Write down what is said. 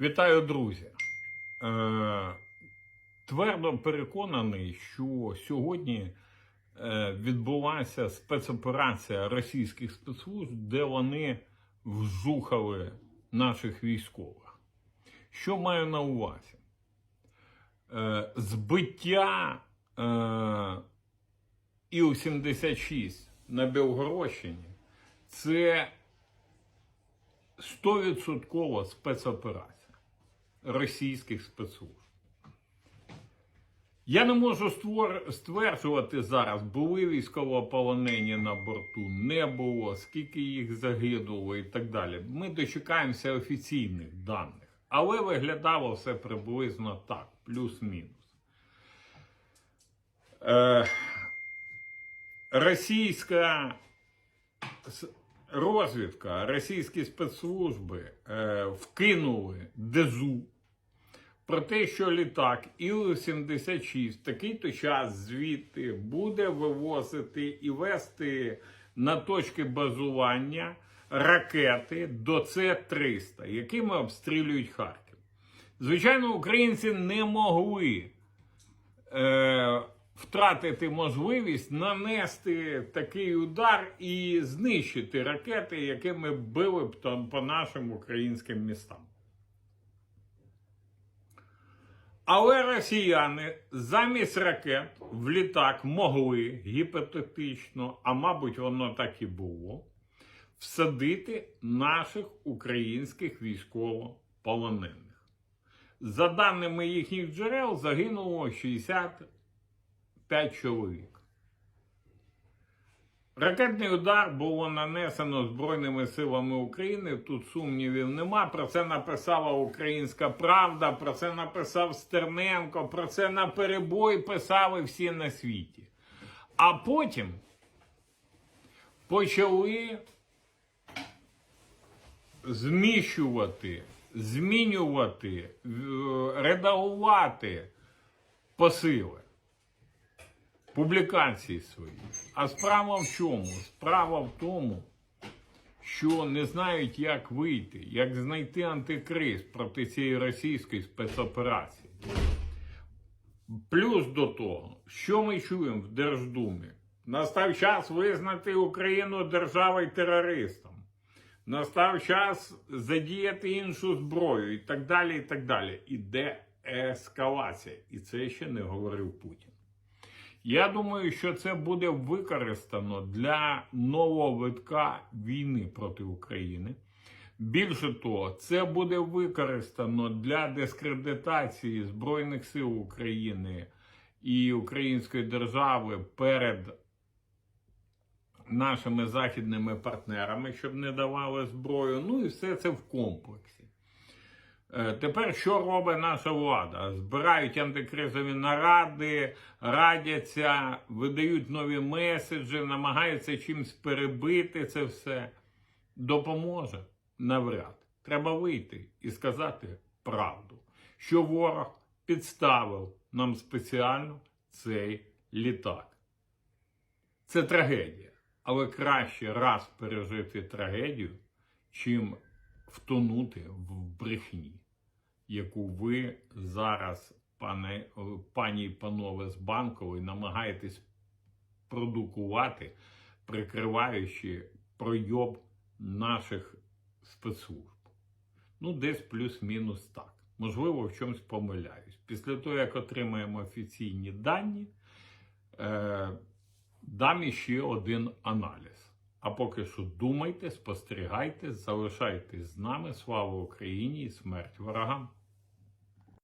Вітаю, друзі. Е, твердо переконаний, що сьогодні е, відбулася спецоперація російських спецслужб, де вони вжухали наших військових. Що маю на увазі? Е, збиття е, Іл-76 на Білгородщині це 100% спецоперація російських спецслужб. Я не можу стверджувати зараз, були військовополонені на борту, не було, скільки їх загинуло і так далі. Ми дочекаємося офіційних даних. Але виглядало все приблизно так, плюс-мінус. Е... Російська розвідка, російські спецслужби е, вкинули дезу про те, що літак Іл-76 в такий-то час звідти буде вивозити і вести на точки базування ракети до С-300, якими обстрілюють Харків. Звичайно, українці не могли е, втратити можливість нанести такий удар і знищити ракети, якими били б там по нашим українським містам. Але росіяни замість ракет в літак могли гіпотетично, а мабуть, воно так і було, всадити наших українських військовополонених. За даними їхніх джерел, загинуло 65 чоловік. Ракетний удар було нанесено Збройними силами України. Тут сумнівів нема. Про це написала Українська Правда, про це написав Стерненко, про це на перебой писали всі на світі. А потім почали зміщувати, змінювати, редагувати посили публікації свої. А справа в чому? Справа в тому, що не знають, як вийти, як знайти антикриз проти цієї російської спецоперації. Плюс до того, що ми чуємо в Держдумі? Настав час визнати Україну державою терористом. Настав час задіяти іншу зброю і так далі. І так далі. Іде ескалація. І це ще не говорив Путін. Я думаю, що це буде використано для нового витка війни проти України. Більше того, це буде використано для дискредитації Збройних сил України і Української держави перед нашими західними партнерами, щоб не давали зброю. Ну і все це в комплексі. Е, Тепер що робить наша влада? Збирають антикризові наради, радяться, видають нові меседжі, намагаються чимось перебити це все. Допоможе навряд. Треба вийти і сказати правду, що ворог підставив нам спеціально цей літак. Це трагедія. Але краще раз пережити трагедію, чим втонути в брехні, яку ви зараз, пане, пані і панове з банкової, намагаєтесь продукувати, прикриваючи пройоб наших спецслужб. Ну, десь плюс-мінус так. Можливо, в чомусь помиляюсь. Після того, як отримаємо офіційні дані, е, дам іще один аналіз. А поки що думайте, спостерігайте, залишайтесь з нами. Слава Україні і смерть ворогам!